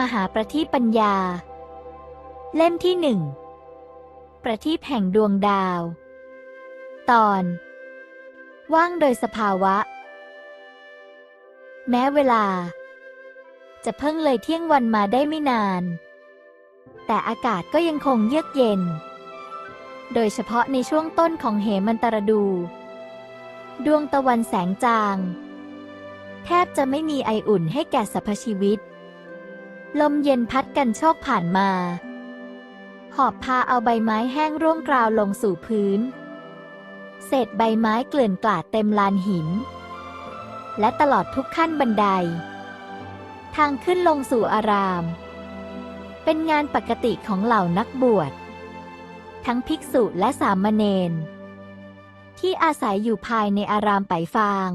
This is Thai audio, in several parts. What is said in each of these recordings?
มหาประทีปปัญญา เล่มที่หนึ่ง ประทีปแห่งดวงดาว ตอน ว่างโดยสภาวะ แม้เวลา จะเพิ่งเลยเที่ยงวันมาได้ไม่นาน แต่อากาศก็ยังคงเยือกเย็น โดยเฉพาะในช่วงต้นของเหมันตรดู ดวงตะวันแสงจาง แทบจะไม่มีไออุ่นให้แก่สรรพชีวิต ลมเย็นพัดกันโชกผ่านมา หอบพาเอาใบไม้แห้งร่วงกราวลงสู่พื้น เศษใบไม้เกลื่อนกลาดเต็มลานหิน และตลอดทุกขั้นบันได ทางขึ้นลงสู่อาราม เป็นงานปกติของเหล่านักบวช ทั้งภิกษุและสามเณรที่อาศัยอยู่ภายในอารามไปฟาง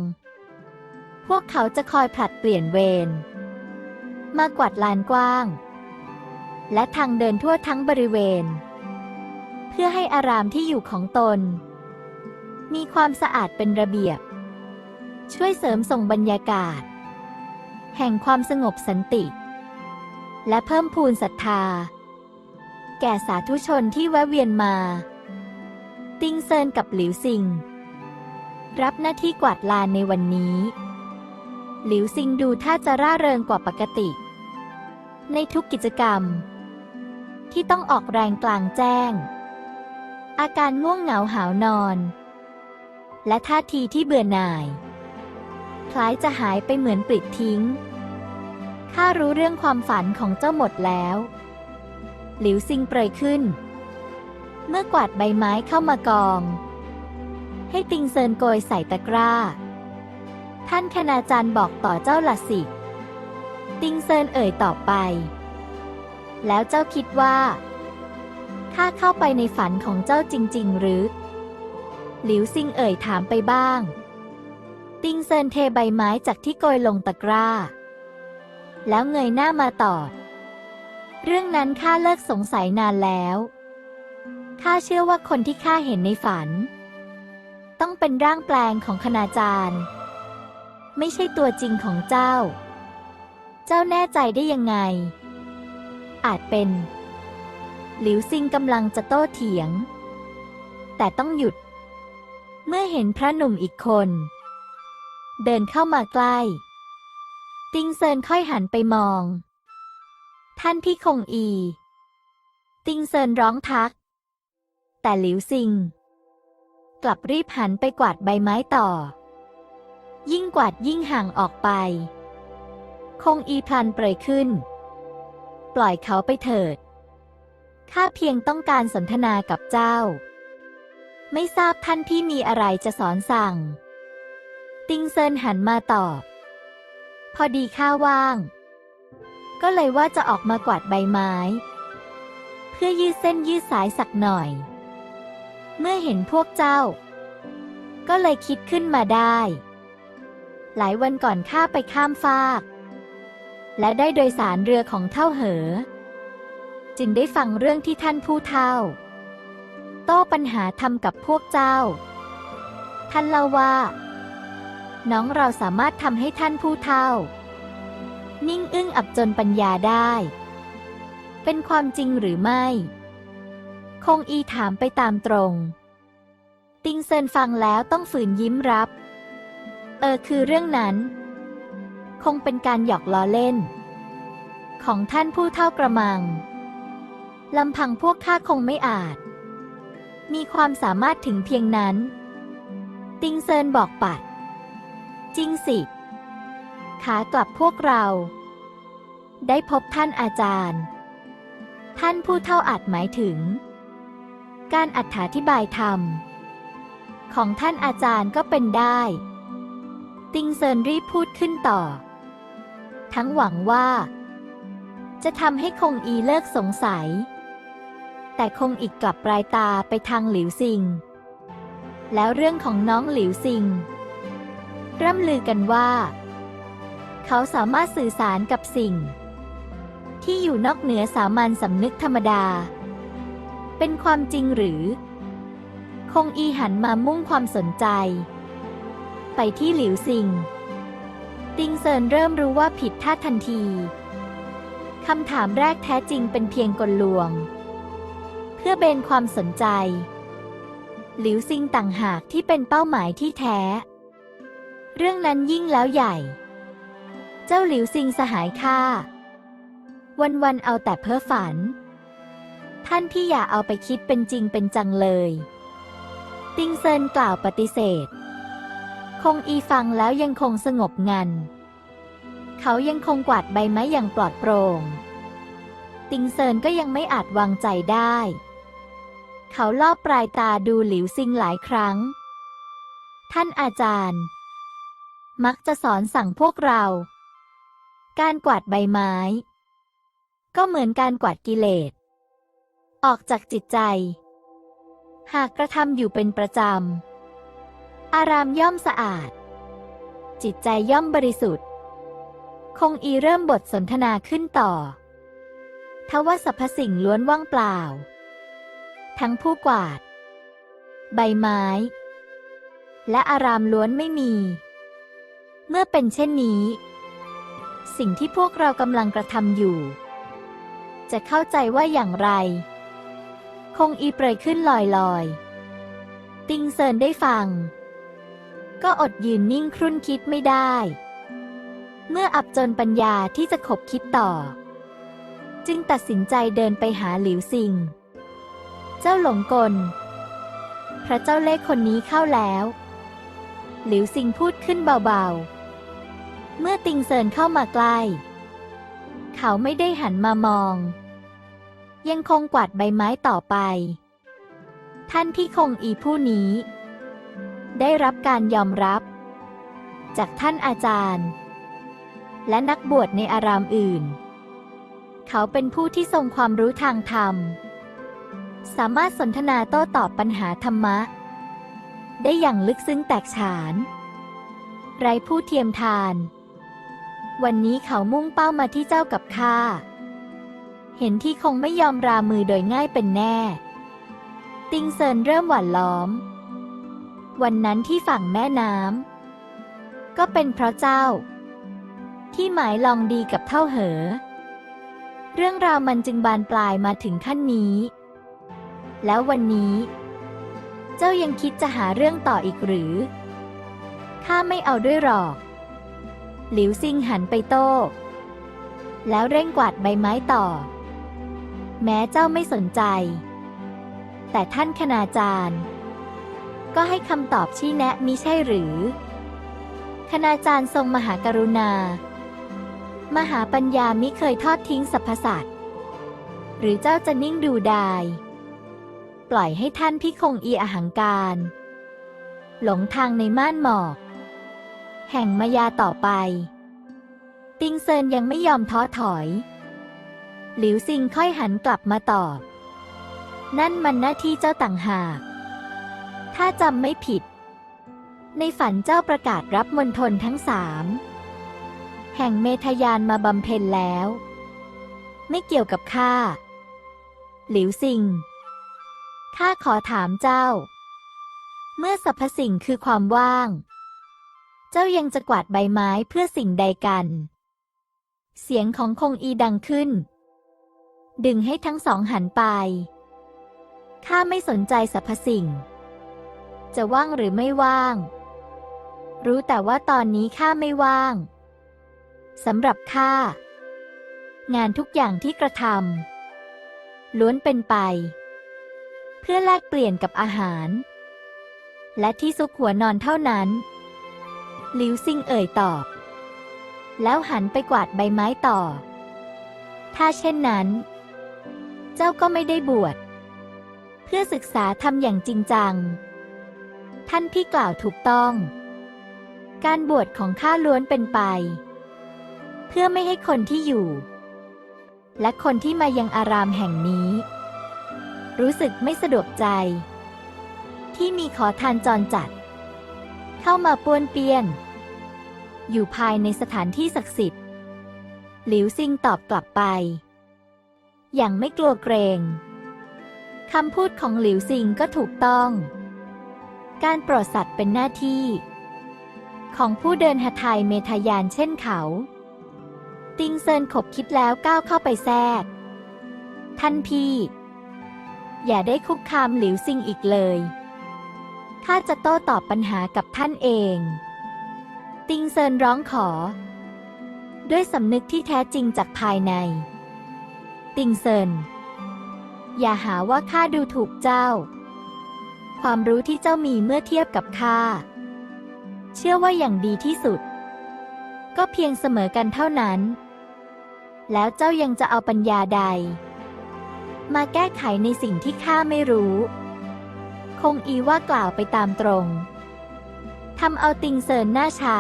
พวกเขาจะคอยผลัดเปลี่ยนเวร มากวาดลานกว้าง และทางเดินทั่วทั้งบริเวณ เพื่อให้อารามที่อยู่ของตน มีความสะอาดเป็นระเบียบ ช่วยเสริมส่งบรรยากาศ แห่งความสงบสันติ และเพิ่มพูนศรัทธา แก่สาธุชนที่แวะเวียนมา ติงเซินกับหลิวซิง รับหน้าที่กวาดลานในวันนี้ หลิวซิงดูท่าจะร่าเริงกว่าปกติ ในทุกกิจกรรม ที่ต้องออกแรงกลางแจ้ง อาการง่วงเหงาหาวนอน และท่าทีที่เบื่อหน่าย คล้ายจะหายไปเหมือนปลิดทิ้ง ข้ารู้เรื่องความฝันของเจ้าหมดแล้ว หลิวซิงเปรยขึ้น เมื่อกวาดใบไม้เข้ามากอง ให้ติงเซินโกยใส่ตะกร้า ท่านคณาจารย์บอกต่อเจ้าละสิ ติงเซินเอ่ยตอบไป แล้วเจ้าคิดว่า ข้าเข้าไปในฝันของเจ้าจริง ๆ หรือ หลิวซิงเอ่ยถามไปบ้าง ติงเซินเทใบไม้จากที่โกยลงตะกร้า แล้วเงยหน้ามาตอบ เรื่องนั้นข้าเลิกสงสัยนานแล้ว ข้าเชื่อว่าคนที่ข้าเห็นในฝัน ต้องเป็นร่างแปลงของคณาจารย์ ไม่ใช่ตัวจริงของเจ้า เจ้าแน่ใจได้ยังไง อาจเป็น หลิวซิงกำลังจะโต้เถียง แต่ต้องหยุด เมื่อเห็นพระหนุ่มอีกคน เดินเข้ามาใกล้ ติงเซินค่อยหันไปมอง ท่านพี่คงอี ติงเซินร้องทัก แต่หลิวซิง กลับรีบหันไปกวาดใบไม้ต่อ ยิ่งกวาดยิ่งห่างออกไป คงอีพลันเปรยขึ้น ปล่อยเขาไปเถิด ข้าเพียงต้องการสนทนากับเจ้า ไม่ทราบท่านพี่มีอะไรจะสอนสั่ง ติงเซินหันมาตอบ พอดีข้าว่าง ก็เลยว่าจะออกมากวาดใบไม้ เพื่อยืดเส้นยืดสายสักหน่อย เมื่อเห็นพวกเจ้า ก็เลยคิดขึ้นมาได้ หลายวันก่อนข้าไปข้ามฟาก และได้โดยสารเรือของเท่าเหอ จึงได้ฟังเรื่องที่ท่านผู้เท่า โต้ปัญหาทำกับพวกเจ้า ท่านเล่าว่า น้องเราสามารถทำให้ท่านผู้เท่า นิ่งอึ้งอับจนปัญญาได้ เป็นความจริงหรือไม่ คงอีถามไปตามตรง ติงเซินฟังแล้วต้องฝืนยิ้มรับ เออคือเรื่องนั้น คงเป็นการหยอกล้อเล่น ของท่านผู้เท่ากระมังลำพังพวกข้าคงไม่อาจ มีความสามารถถึงเพียงนั้น ติงเซินบอกปัด จริงสิ ขากลับพวกเรา ได้พบท่านอาจารย์ ท่านผู้เท่าอาจหมายถึง การอธิบายธรรม ของท่านอาจารย์ก็เป็นได้ ติงเซินรีบพูดขึ้นต่อ ทั้งหวังว่า จะทำให้คงอีเลิกสงสัย แต่คงอีกกลับปลายตาไปทางหลิวซิง แล้วเรื่องของน้องหลิวซิง ร่ำลือกันว่า เขาสามารถสื่อสารกับสิ่ง ที่อยู่นอกเหนือสามัญสำนึกธรรมดา เป็นความจริงหรือ คงอีหันมามุ่งความสนใจ ไปที่หลิวซิง ติงเซินเริ่มรู้ว่าผิดท่าทันที คำถามแรกแท้จริงเป็นเพียงกลลวง เพื่อเบนความสนใจ หลิวซิงต่างหากที่เป็นเป้าหมายที่แท้ เรื่องนั้นยิ่งแล้วใหญ่ เจ้าหลิวซิงสหายข้าวันๆเอาแต่เพ้อฝัน ท่านพี่อย่าเอาไปคิดเป็นจริงเป็นจังเลย ติงเซินกล่าวปฏิเสธ คงอีฟังแล้วยังคงสงบงัน เขายังคงกวาดใบไม้อย่างปลอดโปร่ง ติงเซินก็ยังไม่อาจวางใจได้ เขาลอบปลายตาดูหลิวซิงหลายครั้ง ท่านอาจารย์ มักจะสอนสั่งพวกเรา การกวาดใบไม้ ก็เหมือนการกวาดกิเลส ออกจากจิตใจ หากกระทำอยู่เป็นประจำ อารามย่อมสะอาด จิตใจย่อมบริสุทธิ์ คงอีเริ่มบทสนทนาขึ้นต่อ ทว่าสรรพสิ่งล้วนว่างเปล่า ทั้งผู้กวาด ใบไม้ และอารามล้วนไม่มี เมื่อเป็นเช่นนี้ สิ่งที่พวกเรากำลังกระทำอยู่ จะเข้าใจว่าอย่างไร คงอีเปรยขึ้นลอยลอยๆติงเซินได้ฟัง ก็อดยืนนิ่งครุ่นคิดไม่ได้ เมื่ออับจนปัญญาที่จะขบคิดต่อ จึงตัดสินใจเดินไปหาหลิวซิง เจ้าหลงกล พระเจ้าเลขคนนี้เข้าแล้ว หลิวซิงพูดขึ้นเบาๆ เมื่อติงเซินเข้ามาใกล้ เขาไม่ได้หันมามอง ยังคงกวาดใบไม้ต่อไป ท่านพี่คงอีผู้นี้ ได้รับการยอมรับ จากท่านอาจารย์ และนักบวชในอารามอื่น เขาเป็นผู้ที่ทรงความรู้ทางธรรม สามารถสนทนาโต้ตอบปัญหาธรรมะ ได้อย่างลึกซึ้งแตกฉาน ไรผู้เทียมทาน วันนี้เขามุ่งเป้ามาที่เจ้ากับข้าเห็นที่คงไม่ยอมรามือโดยง่ายเป็นแน่ ติงเซินเริ่มหวั่นล้อม วันนั้นที่ฝั่งแม่น้ำก็เป็นเพราะเจ้า ที่หมายลองดีกับเท่าเหอ เรื่องราวมันจึงบานปลายมาถึงขั้นนี้ แล้ววันนี้ เจ้ายังคิดจะหาเรื่องต่ออีกหรือ ข้าไม่เอาด้วยหรอก หลิวซิงหันไปโต้แล้วเร่งกวาดใบไม้ต่อ แม้เจ้าไม่สนใจ แต่ท่านคณาจารย์ ก็ให้คำตอบชี้แนะมิใช่หรือ คณาจารย์ทรงมหากรุณา มหาปัญญามิเคยทอดทิ้งสรรพสัตว์หรือเจ้าจะนิ่งดูดาย ปล่อยให้ท่านพี่คงอีอหังการ หลงทางในม่านหมอก แห่งมายาต่อไป ติงเซินยังไม่ยอมท้อถอย หลิวซิงค่อยหันกลับมาตอบ นั่นมันหน้าที่เจ้าต่างหาก ถ้าจำไม่ผิด ในฝันเจ้าประกาศรับมณฑลทั้งสาม แห่งเมทยานมาบำเพ็ญแล้ว ไม่เกี่ยวกับข้า หลิวซิง ข้าขอถามเจ้า เมื่อสรรพสิ่งคือความว่าง เจ้ายังจะกวาดใบไม้เพื่อสิ่งใดกัน เสียงของคงอีดังขึ้น ดึงให้ทั้งสองหันไปข้าไม่สนใจสรรพสิ่ง จะว่างหรือไม่ว่าง รู้แต่ว่าตอนนี้ข้าไม่ว่างสำหรับข้างานทุกอย่างที่กระทำล้วนเป็นไป เพื่อแลกเปลี่ยนกับอาหาร และที่ซุกหัวนอนเท่านั้นหลิวซิงเอ่ยตอบ แล้วหันไปกวาดใบไม้ต่อ ถ้าเช่นนั้น เจ้าก็ไม่ได้บวช เพื่อศึกษาทำอย่างจริงจัง ท่านพี่กล่าวถูกต้อง การบวชของข้าล้วนเป็นไป เพื่อไม่ให้คนที่อยู่ และคนที่มายังอารามแห่งนี้ รู้สึกไม่สะดวกใจ ที่มีขอทานจรจัด เข้ามาป้วนเปี้ยน อยู่ภายในสถานที่ศักดิ์สิทธิ์ หลิวซิงตอบกลับไป อย่างไม่กลัวเกรงคำพูดของหลิวซิงก็ถูกต้อง การโปรดสัตว์เป็นหน้าที่ ของผู้เดินหทัยเมทายานเช่นเขา ติงเซินขบคิดแล้วก้าวเข้าไปแทรก ท่านพี่ อย่าได้คุกคามหลิวซิงอีกเลยข้าจะโต้ตอบปัญหากับท่านเอง ติงเซินร้องขอ ด้วยสำนึกที่แท้จริงจากภายใน ติงเซิน อย่าหาว่าข้าดูถูกเจ้า ความรู้ที่เจ้ามีเมื่อเทียบกับข้า เชื่อว่าอย่างดีที่สุด ก็เพียงเสมอกันเท่านั้น แล้วเจ้ายังจะเอาปัญญาใด มาแก้ไขในสิ่งที่ข้าไม่รู้ คงอีว่ากล่าวไปตามตรงทำเอาติงเซินหน้าชา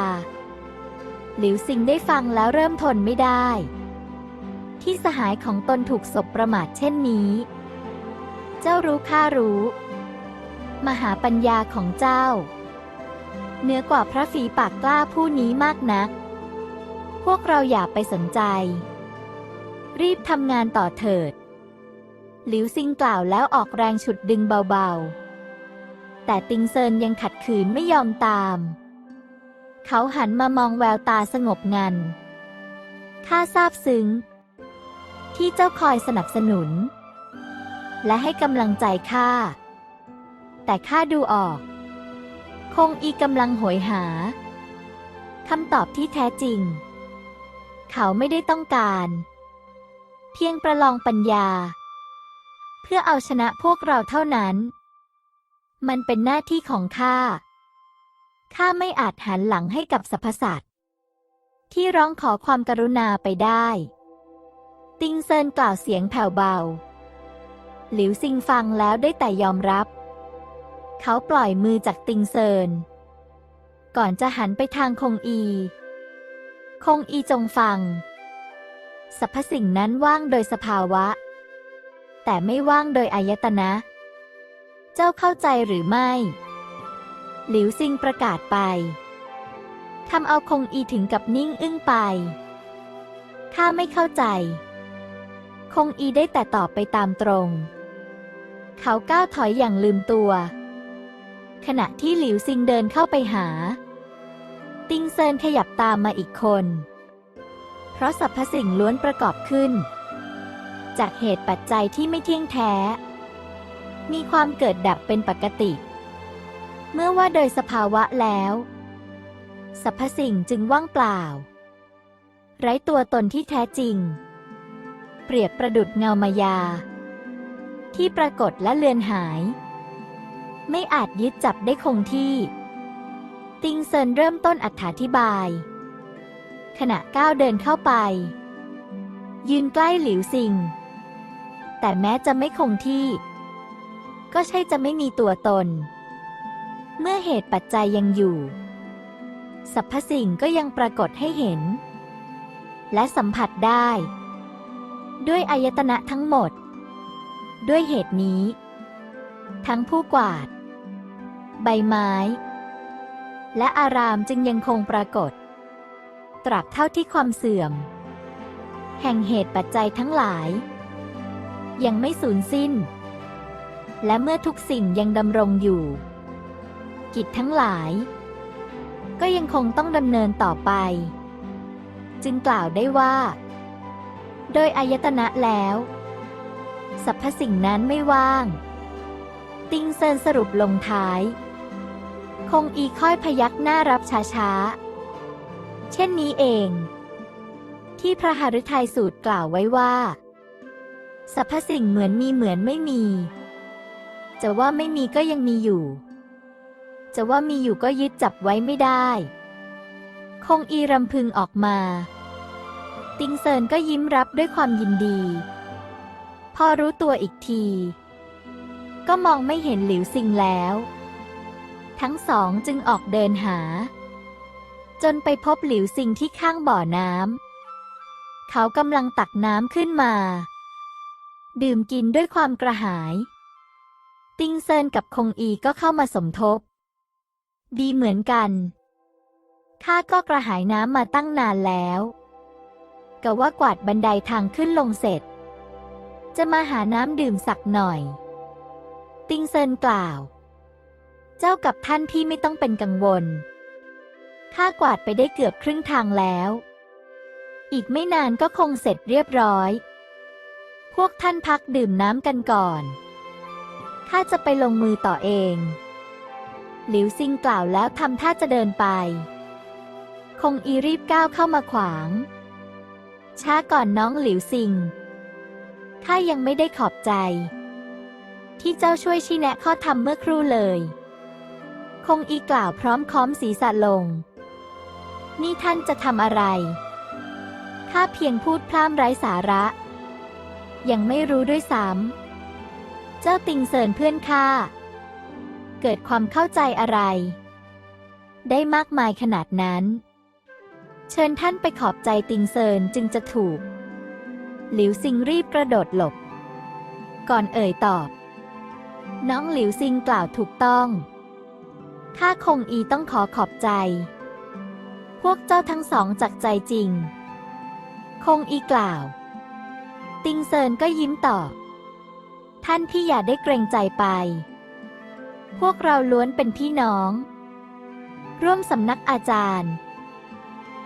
หลิวซิงได้ฟังแล้วเริ่มทนไม่ได้ ที่สหายของตนถูกศพประมาทเช่นนี้ เจ้ารู้ข้ารู้ มหาปัญญาของเจ้า เหนือกว่าพระฝีปากกล้าผู้นี้มากนัก พวกเราอย่าไปสนใจ รีบทำงานต่อเถิด หลิวซิงกล่าวแล้วออกแรงฉุดดึงเบาๆ แต่ติงเซินยังขัดขืนไม่ยอมตาม เขาหันมามองแววตาสงบงัน ข้าซาบซึ้ง ที่เจ้าคอยสนับสนุน และให้กำลังใจข้า แต่ข้าดูออก คงอีกำลังโหยหาคำตอบที่แท้จริง เขาไม่ได้ต้องการ เพียงประลองปัญญา เพื่อเอาชนะพวกเราเท่านั้น มันเป็นหน้าที่ของข้าข้าไม่อาจหันหลังให้กับสรรพสัตว์ที่ร้องขอความกรุณาไปได้ ติงเซินกล่าวเสียงแผ่วเบา หลิวซิงฟังแล้วได้แต่ยอมรับ เขาปล่อยมือจากติงเซิน ก่อนจะหันไปทางคงอี คงอีจงฟัง สรรพสิ่งนั้นว่างโดยสภาวะ แต่ไม่ว่างโดยอายตนะ เจ้าเข้าใจหรือไม่ หลิวซิงประกาศไปทำเอาคงอีถึงกับนิ่งอึ้งไป ข้าไม่เข้าใจ คงอีได้แต่ตอบไปตามตรง เขาก้าวถอยอย่างลืมตัว ขณะที่หลิวซิงเดินเข้าไปหา ติงเซินขยับตามมาอีกคน เพราะสรรพสิ่งล้วนประกอบขึ้น จากเหตุปัจจัยที่ไม่เที่ยงแท้ มีความเกิดดับเป็นปกติ เมื่อว่าโดยสภาวะแล้วสรรพสิ่งจึงว่างเปล่า ไร้ตัวตนที่แท้จริง เปรียบประดุดเงามายา ที่ปรากฏและเลือนหาย ไม่อาจยึดจับได้คงที่ ติงเซินเริ่มต้นอธิบาย ขณะก้าวเดินเข้าไป ยืนใกล้หลิวซิง แต่แม้จะไม่คงที่ ก็ใช่จะไม่มีตัวตน เมื่อเหตุปัจจัยยังอยู่สรรพสิ่งก็ยังปรากฏให้เห็น และสัมผัสได้ ด้วยอายตนะทั้งหมด ด้วยเหตุนี้ ทั้งผู้กวาด ใบไม้ และอารามจึงยังคงปรากฏ ตราบเท่าที่ความเสื่อม แห่งเหตุปัจจัยทั้งหลาย ยังไม่สูญสิ้น และเมื่อทุกสิ่งยังดำรงอยู่ กิจทั้งหลาย ก็ยังคงต้องดำเนินต่อไป จึงกล่าวได้ว่า โดยอายตนะแล้วสรรพสิ่งนั้นไม่ว่าง ติงเซินสรุปลงท้าย คงอีค่อยพยักหน้ารับช้าๆ เช่นนี้เอง ที่พระหฤทัยสูตรกล่าวไว้ว่าสรรพสิ่งเหมือนมีเหมือนไม่มี จะว่าไม่มีก็ยังมีอยู่ จะว่ามีอยู่ก็ยึดจับไว้ไม่ได้ คงอีรำพึงออกมา ติงเซินก็ยิ้มรับด้วยความยินดี พอรู้ตัวอีกที ก็มองไม่เห็นหลิวซิงแล้ว ทั้งสองจึงออกเดินหา จนไปพบหลิวซิงที่ข้างบ่อน้ำเขากำลังตักน้ำขึ้นมา ดื่มกินด้วยความกระหาย ติงเซินกับคงอีก็เข้ามาสมทบ ดีเหมือนกันข้าก็กระหายน้ำมาตั้งนานแล้วกะว่ากวาดบันไดทางขึ้นลงเสร็จ จะมาหาน้ำดื่มสักหน่อย ติงเซินกล่าว เจ้ากับท่านพี่ไม่ต้องเป็นกังวล ข้ากวาดไปได้เกือบครึ่งทางแล้ว อีกไม่นานก็คงเสร็จเรียบร้อย พวกท่านพักดื่มน้ำกันก่อน ข้าจะไปลงมือต่อเอง หลิวซิงกล่าวแล้วทำท่าจะเดินไป คงอีรีบก้าวเข้ามาขวาง ช้าก่อนน้องหลิวซิง ข้ายังไม่ได้ขอบใจ ที่เจ้าช่วยชี้แนะข้อทำเมื่อครู่เลย คงอีกล่าวพร้อมค้อมศีรษะลง นี่ท่านจะทำอะไร ข้าเพียงพูดพร่ำไร้สาระ ยังไม่รู้ด้วยซ้ำ เจ้าติงเซินเพื่อนข้า เกิดความเข้าใจอะไร ได้มากมายขนาดนั้น เชิญท่านไปขอบใจติงเซินจึงจะถูก หลิวซิงรีบกระโดดหลบ ก่อนเอ่ยตอบ น้องหลิวซิงกล่าวถูกต้อง ข้าคงอีต้องขอขอบใจ พวกเจ้าทั้งสองจากใจจริง คงอีกล่าว ติงเซินก็ยิ้มตอบท่านพี่อย่าได้เกรงใจไป พวกเราล้วนเป็นพี่น้อง ร่วมสำนักอาจารย์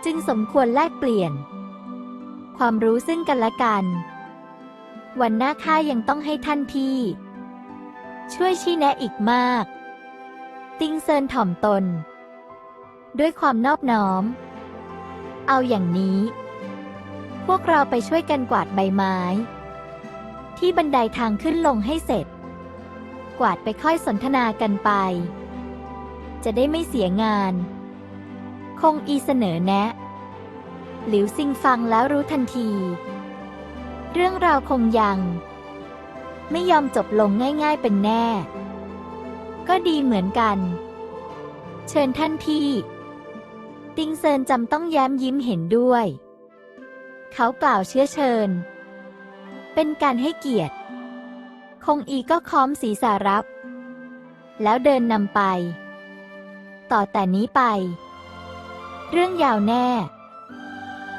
จึงสมควรแลกเปลี่ยน ความรู้ซึ่งกันและกัน วันหน้าข้ายังต้องให้ท่านพี่ ช่วยชี้แนะอีกมาก ติงเซินถ่อมตน ด้วยความนอบน้อม เอาอย่างนี้ พวกเราไปช่วยกันกวาดใบไม้ ที่บันไดทางขึ้นลงให้เสร็จ กวาดไปค่อยสนทนากันไป จะได้ไม่เสียงาน คงอีเสนอแนะ หลิวซิงฟังแล้วรู้ทันที เรื่องราวคงยัง ไม่ยอมจบลงง่าย ๆเป็นแน่ ก็ดีเหมือนกัน เชิญท่านพี่ ติงเซินจำต้องแย้มยิ้มเห็นด้วย เขากล่าวเชื้อเชิญ เป็นการให้เกียรติ คงอีก็ค้อมศีรษะรับ แล้วเดินนำไป ต่อแต่นี้ไป เรื่องยาวแน่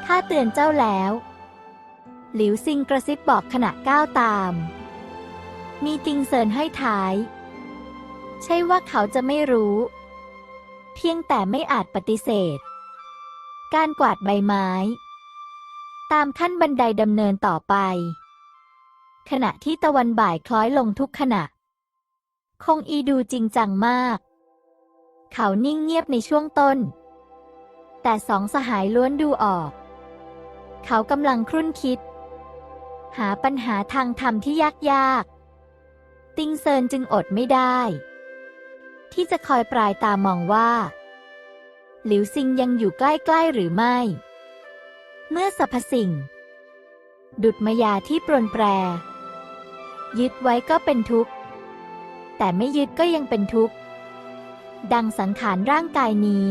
ข้าเตือนเจ้าแล้ว หลิวซิงกระซิบบอกขณะก้าวตาม มีติงเซินให้ท้าย ใช่ว่าเขาจะไม่รู้ เพียงแต่ไม่อาจปฏิเสธ การกวาดใบไม้ ตามขั้นบันไดดำเนินต่อไป ขณะที่ตะวันบ่ายคล้อยลงทุกขณะ คงอีดูจริงจังมาก เขานิ่งเงียบในช่วงต้น แต่สองสหายล้วนดูออก เขากำลังครุ่นคิด หาปัญหาทางธรรมที่ยากๆ ติงเซินจึงอดไม่ได้ ที่จะคอยปลายตามองว่า หลิวซิงยังอยู่ใกล้ๆหรือไม่ เมื่อสรรพสิ่ง ดุดมายาที่ปรนแปร ยึดไว้ก็เป็นทุกข์ แต่ไม่ยึดก็ยังเป็นทุกข์ ดังสังขารร่างกายนี้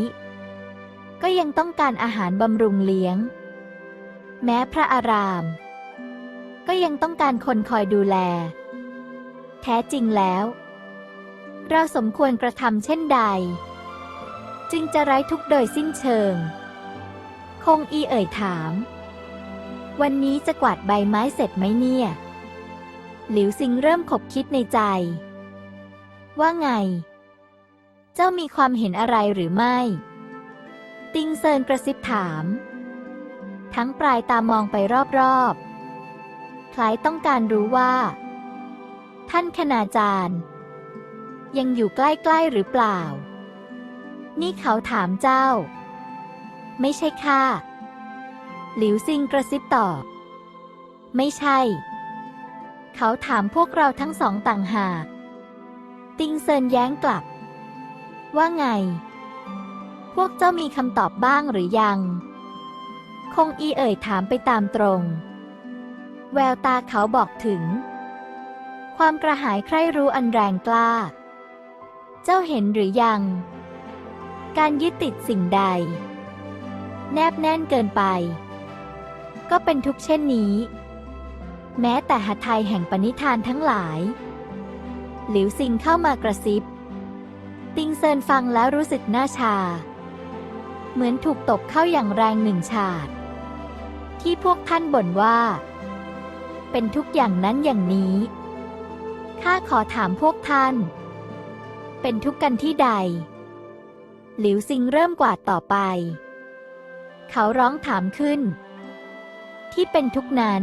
ก็ยังต้องการอาหารบำรุงเลี้ยง แม้พระอาราม ก็ยังต้องการคนคอยดูแล แท้จริงแล้ว เราสมควรกระทำเช่นใด จึงจะไร้ทุกโดยสิ้นเชิง คงอีเอ่ยถาม วันนี้จะกวาดใบไม้เสร็จไหมเนี่ย หลิวซิงเริ่มขบคิดในใจ ว่าไง เจ้ามีความเห็นอะไรหรือไม่ ติงเซินกระซิบถาม ทั้งปลายตามองไปรอบๆคล้ายต้องการรู้ว่า ท่านคณาจารย์ ยังอยู่ใกล้ๆหรือเปล่า นี่เขาถามเจ้า ไม่ใช่ค่ะ หลิวซิงกระซิบตอบ ไม่ใช่ เขาถามพวกเราทั้งสองต่างหาก ติงเซินแย้งกลับ ว่าไง พวกเจ้ามีคำตอบบ้างหรือยัง คงอีเอ่ยถามไปตามตรง แววตาเขาบอกถึงความกระหายใคร่รู้อันแรงกล้า เจ้าเห็นหรือยัง การยึดติดสิ่งใด แนบแน่นเกินไป ก็เป็นทุกเช่นนี้ แม้แต่หทัยแห่งปณิธานทั้งหลาย หลิวซิงเข้ามากระซิบ ติงเซินฟังแล้วรู้สึกหน้าชา เหมือนถูกตบเข้าอย่างแรงหนึ่งฉาด ที่พวกท่านบ่นว่า เป็นทุกอย่างนั้นอย่างนี้ข้าขอถามพวกท่าน เป็นทุกข์กันที่ใด หลิวซิงเริ่มกวาดต่อไป เขาร้องถามขึ้น ที่เป็นทุกข์นั้น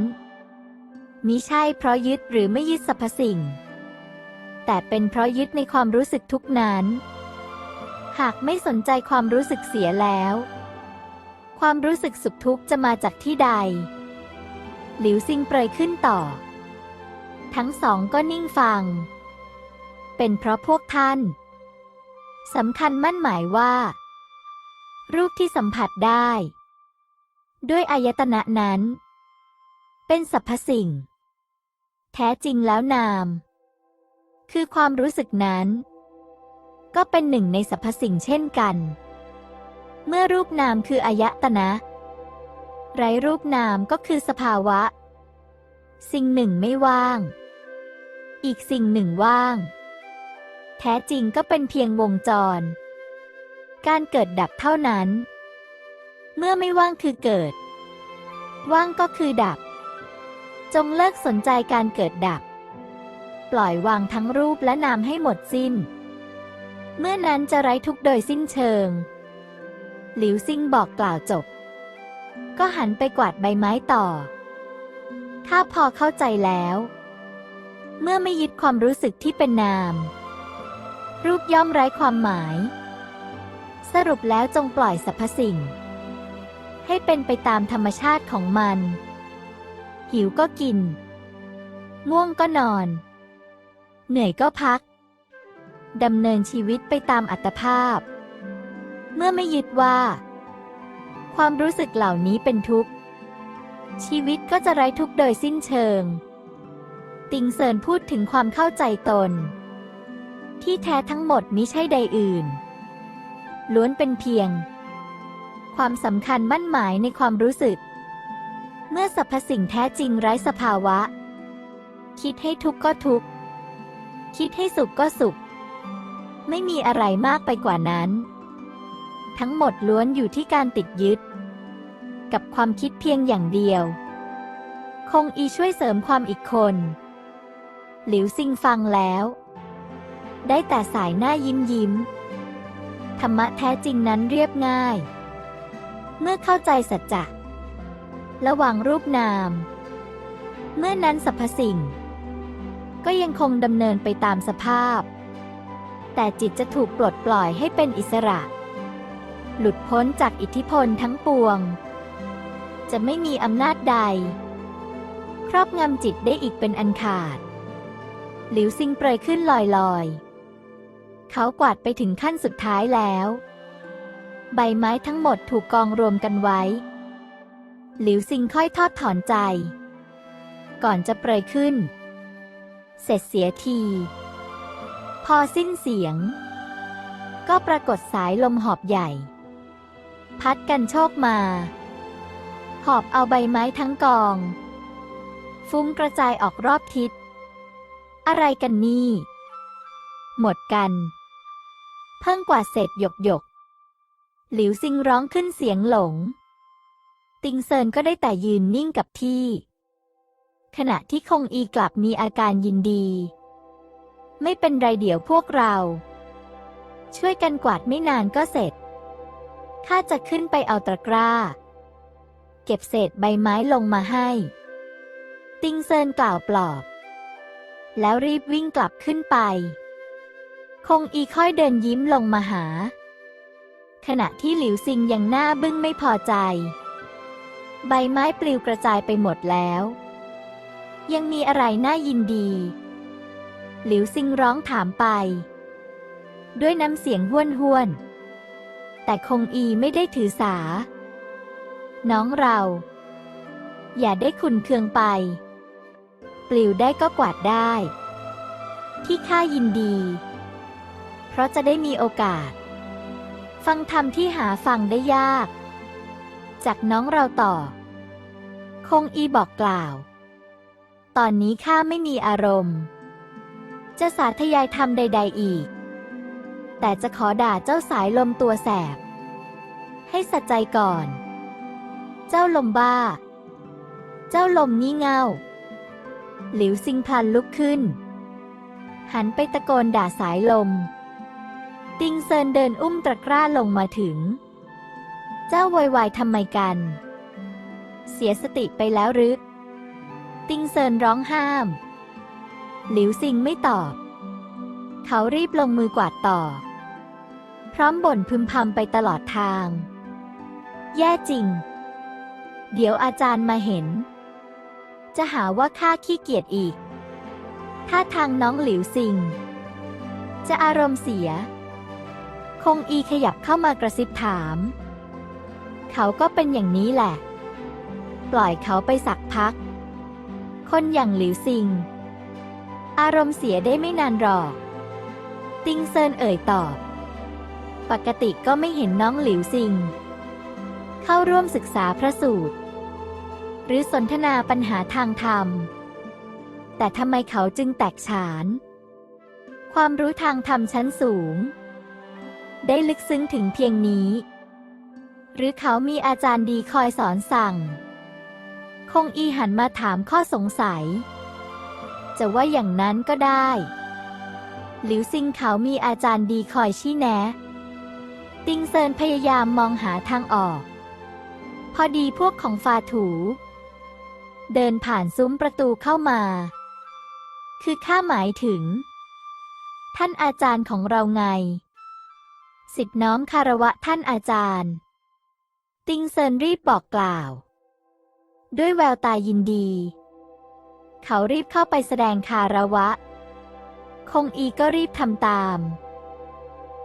มิใช่เพราะยึดหรือไม่ยึดสรรพสิ่ง แต่เป็นเพราะยึดในความรู้สึกทุกข์นั้น หากไม่สนใจความรู้สึกเสียแล้ว ความรู้สึกสุขทุกข์จะมาจากที่ใด หลิวซิงเปรยขึ้นต่อ ทั้งสองก็นิ่งฟัง เป็นเพราะพวกท่านสำคัญมั่นหมายว่า รูปที่สัมผัสได้ ด้วยอายตนะนั้น เป็นสรรพสิ่ง แท้จริงแล้วนาม คือความรู้สึกนั้น ก็เป็นหนึ่งในสรรพสิ่งเช่นกัน เมื่อรูปนามคืออายตนะ ไร้รูปนามก็คือสภาวะ สิ่งหนึ่งไม่ว่าง อีกสิ่งหนึ่งว่าง แท้จริงก็เป็นเพียงวงจร การเกิดดับเท่านั้น เมื่อไม่ว่างคือเกิด ว่างก็คือดับ จงเลิกสนใจการเกิดดับ ปล่อยวางทั้งรูปและนามให้หมดสิ้น เมื่อนั้นจะไร้ทุกโดยสิ้นเชิง หลิวซิงบอกกล่าวจบ ก็หันไปกวาดใบไม้ต่อข้าพอเข้าใจแล้ว เมื่อไม่ยึดความรู้สึกที่เป็นนาม รูปย่อมไร้ความหมาย สรุปแล้วจงปล่อยสรรพสิ่ง ให้เป็นไปตามธรรมชาติของมัน หิวก็กิน ง่วงก็นอน เหนื่อยก็พัก ดำเนินชีวิตไปตามอัตภาพ เมื่อไม่ยึดว่า ความรู้สึกเหล่านี้เป็นทุกข์ ชีวิตก็จะไร้ทุกข์โดยสิ้นเชิง ติงเซินพูดถึงความเข้าใจตน ที่แท้ทั้งหมดมิใช่ใดอื่น ล้วนเป็นเพียง ความสำคัญมั่นหมายในความรู้สึก เมื่อสรรพสิ่งแท้จริงไร้สภาวะ คิดให้ทุกข์ก็ทุกข์ คิดให้สุขก็สุข ไม่มีอะไรมากไปกว่านั้น ทั้งหมดล้วนอยู่ที่การติดยึด กับความคิดเพียงอย่างเดียว คงอีช่วยเสริมความอีกคน หลิวซิงฟังแล้ว ได้แต่สายหน้ายิ้มยิ้ม ธรรมะแท้จริงนั้นเรียบง่าย เมื่อเข้าใจสัจจะระหว่างรูปนาม เมื่อนั้นสรรพสิ่ง ก็ยังคงดำเนินไปตามสภาพ แต่จิตจะถูกปลดปล่อยให้เป็นอิสระ หลุดพ้นจากอิทธิพลทั้งปวง จะไม่มีอำนาจใด ครอบงำจิตได้อีกเป็นอันขาด หลิวซิงเปรยขึ้นลอยลอยๆ เขากวาดไปถึงขั้นสุดท้ายแล้ว ใบไม้ทั้งหมดถูกกองรวมกันไว้ หลิวซิงค่อยทอดถอนใจ ก่อนจะเปรยขึ้น เสร็จเสียที พอสิ้นเสียง ก็ปรากฏสายลมหอบใหญ่ พัดกันโชคมา หอบเอาใบไม้ทั้งกอง ฟุ้งกระจายออกรอบทิศ อะไรกันนี่หมดกัน เพิ่งกว่าเสร็จหยกหยก หลิวซิงร้องขึ้นเสียงหลง ติงเซินก็ได้แต่ยืนนิ่งกับที่ ขณะที่คงอีกลับมีอาการยินดี ไม่เป็นไรเดี๋ยวพวกเรา ช่วยกันกวาดไม่นานก็เสร็จ ข้าจะขึ้นไปเอาตะกร้า เก็บเศษใบไม้ลงมาให้ ติงเซินกล่าวปลอบ แล้วรีบวิ่งกลับขึ้นไป คงอีค่อยเดินยิ้มลงมาหา ขณะที่หลิวซิงยังหน้าบึ้งไม่พอใจ ใบไม้ปลิวกระจายไปหมดแล้ว ยังมีอะไรน่ายินดี หลิวซิงร้องถามไป ด้วยน้ำเสียงห้วนห้วนๆแต่คงอีไม่ได้ถือสา น้องเรา อย่าได้ขุนเคืองไป ปลิวได้ก็กวาดได้ ที่ข้ายินดี เพราะจะได้มีโอกาส ฟังธรรมที่หาฟังได้ยาก จากน้องเราต่อ คงอีบอกกล่าว ตอนนี้ข้าไม่มีอารมณ์ จะสาธยายธรรมใด ๆ อีก แต่จะขอด่าเจ้าสายลมตัวแสบ ให้สัจใจก่อน เจ้าลมบ้า เจ้าลมงี่เง่า หลิวซิงพันลุกขึ้นหันไปตะโกนด่าสายลม ติงเซินเดินอุ้มตะกร้าลงมาถึง เจ้าโวยวายทำไมกัน เสียสติไปแล้วหรือ ติงเซินร้องห้าม หลิวซิงไม่ตอบ เขารีบลงมือกวาดต่อ พร้อมบ่นพึมพำไปตลอดทาง แย่จริง เดี๋ยวอาจารย์มาเห็น จะหาว่าข้าขี้เกียจอีก ถ้าทางน้องหลิวซิงจะอารมณ์เสีย คงอีขยับเข้ามากระซิบถาม เขาก็เป็นอย่างนี้แหละ ปล่อยเขาไปสักพัก คนอย่างหลิวซิง อารมณ์เสียได้ไม่นานหรอก ติงเซินเอ่ยตอบ ปกติก็ไม่เห็นน้องหลิวซิง เข้าร่วมศึกษาพระสูตร หรือสนทนาปัญหาทางธรรม แต่ทำไมเขาจึงแตกฉาน ความรู้ทางธรรมชั้นสูง ได้ลึกซึ้งถึงเพียงนี้ หรือเขามีอาจารย์ดีคอยสอนสั่ง คงอีหันมาถามข้อสงสัย จะว่าอย่างนั้นก็ได้ หลิวซิงเขามีอาจารย์ดีคอยชี้แนะ ติงเซินพยายามมองหาทางออก พอดีพวกของฟาถู เดินผ่านซุ้มประตูเข้ามา คือข้าหมายถึง ท่านอาจารย์ของเราไง สิทธิน้อมคารวะท่านอาจารย์ ติงเซินรีบบอกกล่าว ด้วยแววตายินดี เขารีบเข้าไปแสดงคารวะ คงอีก็รีบทำตาม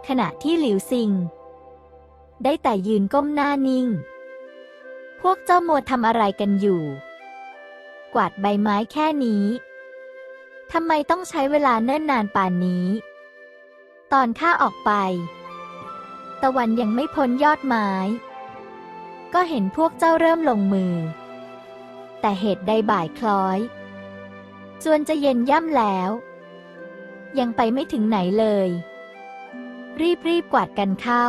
ขณะที่หลิวซิง ได้แต่ยืนก้มหน้านิ่ง พวกเจ้ามัวทำอะไรกันอยู่ กวาดใบไม้แค่นี้ทำไมต้องใช้เวลาเนิ่นนานป่านนี้ ตอนข้าออกไป ตะวันยังไม่พ้นยอดไม้ ก็เห็นพวกเจ้าเริ่มลงมือ แต่เหตุใดบ่ายคล้อย จวนจะเย็นย่ำแล้ว ยังไปไม่ถึงไหนเลย รีบรีบกวาดกันเข้า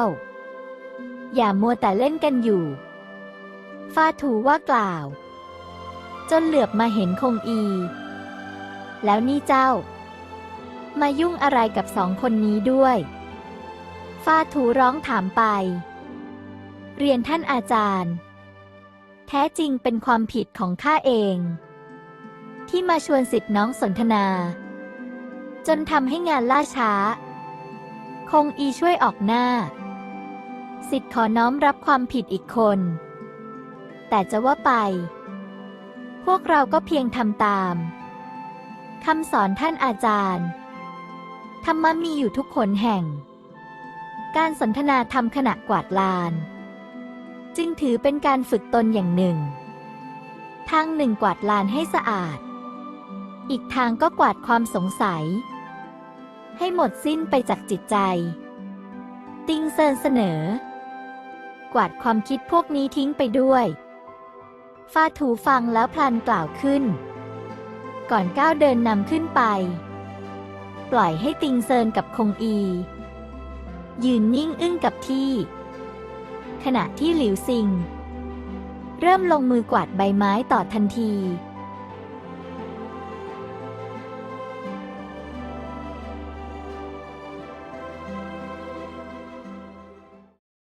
อย่ามัวแต่เล่นกันอยู่ ฟาถูว่ากล่าว จนเหลือบมาเห็นคงอี แล้วนี่เจ้า มายุ่งอะไรกับสองคนนี้ด้วย ฟาถูร้องถามไป เรียนท่านอาจารย์ แท้จริงเป็นความผิดของข้าเอง ที่มาชวนสิทธิ์น้องสนทนา จนทำให้งานล่าช้า คงอีช่วยออกหน้า สิทธิ์ขอน้อมรับความผิดอีกคน แต่จะว่าไป พวกเราก็เพียงทำตามคำสอนท่านอาจารย์ ธรรมะมีอยู่ทุกคนแห่ง การสนทนาธรรมขณะกวาดลาน จึงถือเป็นการฝึกตนอย่างหนึ่ง ทางหนึ่งกวาดลานให้สะอาด อีกทางก็กวาดความสงสัย ให้หมดสิ้นไปจากจิตใจ ติงเซินเสนอ กวาดความคิดพวกนี้ทิ้งไปด้วยฟาถูฟังแล้วพลันกล่าวขึ้น ก่อนก้าวเดินนำขึ้นไป ปล่อยให้ติงเซินกับคงอี ยืนนิ่งอึ้งกับที่ ขณะที่หลิวซิง เริ่มลงมือกวาดใบไม้ต่อทันที